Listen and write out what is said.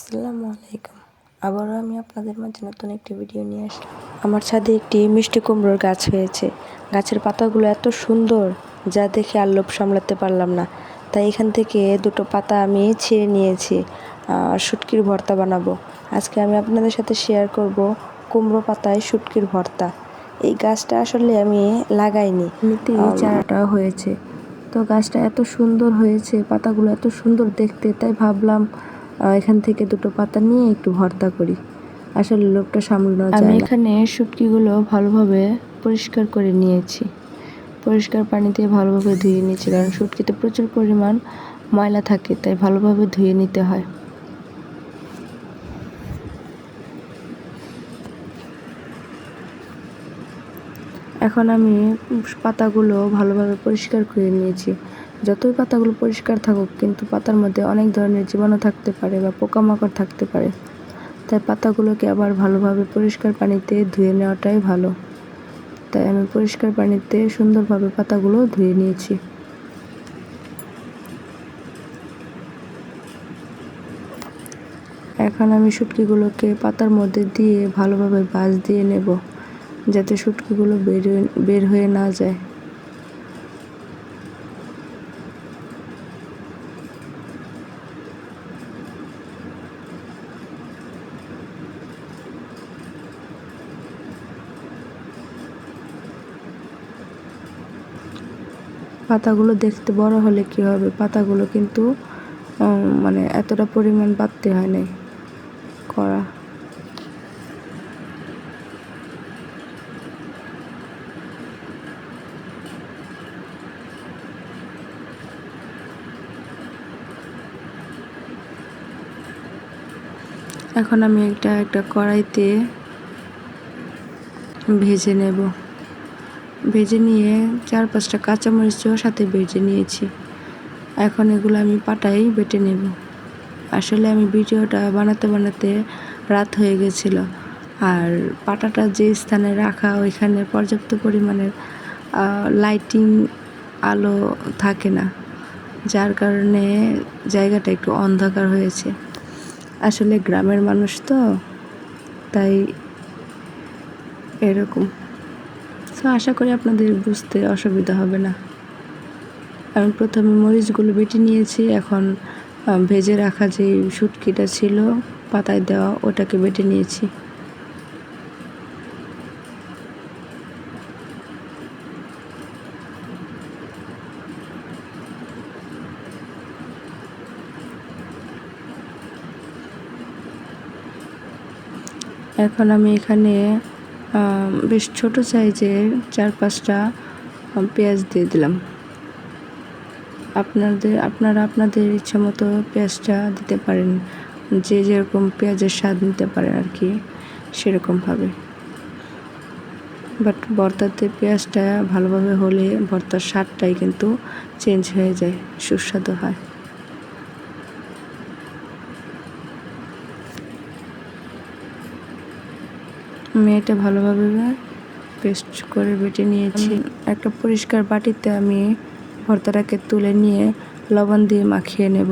আসসালামু আলাইকুম। আবারও আমি আপনাদের মাঝে নতুন একটি ভিডিও নিয়ে আসলাম। আমার ছাদে একটি মিষ্টি কুমড়োর গাছ হয়েছে। গাছের পাতাগুলো এত সুন্দর যা দেখে আর লোভ সামলাতে পারলাম না। তাই এখান থেকে দুটো পাতা আমি ছিঁড়ে নিয়েছি আর শুটকির ভর্তা বানাবো। আজকে আমি আপনাদের সাথে শেয়ার করব কুমড়ো পাতায় শুটকির ভর্তা। এই গাছটা আসলে আমি লাগাইনি। এমনিতেই চারাটা হয়েছে। তো গাছটা এত সুন্দর হয়েছে পাতাগুলো এত সুন্দর দেখতে তাই ভাবলাম এখান থেকে দুটো পাতা নিয়ে একটু ভর্তা করি। আসলে লোকটা সামলানো যায় আমি এখানে শুটকিগুলো ভালোভাবে পরিষ্কার করে নিয়েছি। পরিষ্কার পানি দিয়ে ভালোভাবে ধুয়ে নিয়েছি কারণ শুটকিতে প্রচুর পরিমাণ ময়লা থাকে তাই ভালোভাবে ধুয়ে নিতে হয়। এখন আমি পাতাগুলো ভালোভাবে পরিষ্কার করে নিয়েছি। যতই পাতাগুলো পরিষ্কার থাকুক, কিন্তু পাতার মধ্যে অনেক ধরনের জীবাণু থাকতে পারে বা পোকামাকড় থাকতে পারে। তাই পাতাগুলোকে আবার ভালোভাবে পরিষ্কার পানিতে ধুয়ে নেওয়াটাই ভালো। তাই আমি পরিষ্কার পানিতে সুন্দরভাবে পাতাগুলো ধুয়ে নিয়েছি। এখন আমি শুটকিগুলোকে পাতার মধ্যে দিয়ে ভালোভাবে বাজ দিয়ে নেব, যাতে শুটকিগুলো বের বের হয়ে না যায়। পাতাগুলো দেখতে বড় হলে কি হবে? পাতাগুলো কিন্তু মানে এতটা পরিমাণ বাড়তে হয় নাই করা এখন আমি একটা একটা কড়াইতে ভেজে নেব। ভেজে নিয়ে চার পাঁচটা কাঁচামরিচও সাথে ভেজে নিয়েছি। এখন এগুলো আমি পাটাই বেটে নেব। আসলে আমি ভিডিওটা বানাতে বানাতে রাত হয়ে গেছিল। আর পাটাটা যে স্থানে রাখা, ওইখানে পর্যাপ্ত পরিমাণের লাইটিং আলো থাকে না, যার কারণে জায়গাটা একটু অন্ধকার হয়েছে। আসলে গ্রামের মানুষ তো, তাই এরকম। তো আশা করি আপনাদের বুঝতে অসুবিধা হবে না। আমি প্রথমে মরিচগুলো বেটে নিয়েছি, এখন ভেজে রাখা যে শুটকিটা ছিল, পাতায় দেওয়া, ওটাকে বেটে নিয়েছি। এখন আমি এখানে বেশ ছোট সাইজের চার পাঁচটা পেঁয়াজ দিয়ে দিলাম। আপনাদের, আপনারা আপনাদের ইচ্ছা মতো পেঁয়াজটা দিতে পারেন। যে যেরকম পেঁয়াজের স্বাদ নিতে পারেন আর কি সেরকমভাবে বাট ভর্তাতে পেঁয়াজটা ভালোভাবে হলে ভর্তার স্বাদটাই কিন্তু চেঞ্জ হয়ে যায়, সুস্বাদু হয়। আমি এটা ভালোভাবে পেস্ট করে বেটে নিয়েছি। একটা পরিষ্কার বাটিতে আমি ভর্তাটাকে তুলে নিয়ে লবণ দিয়ে মাখিয়ে নেব।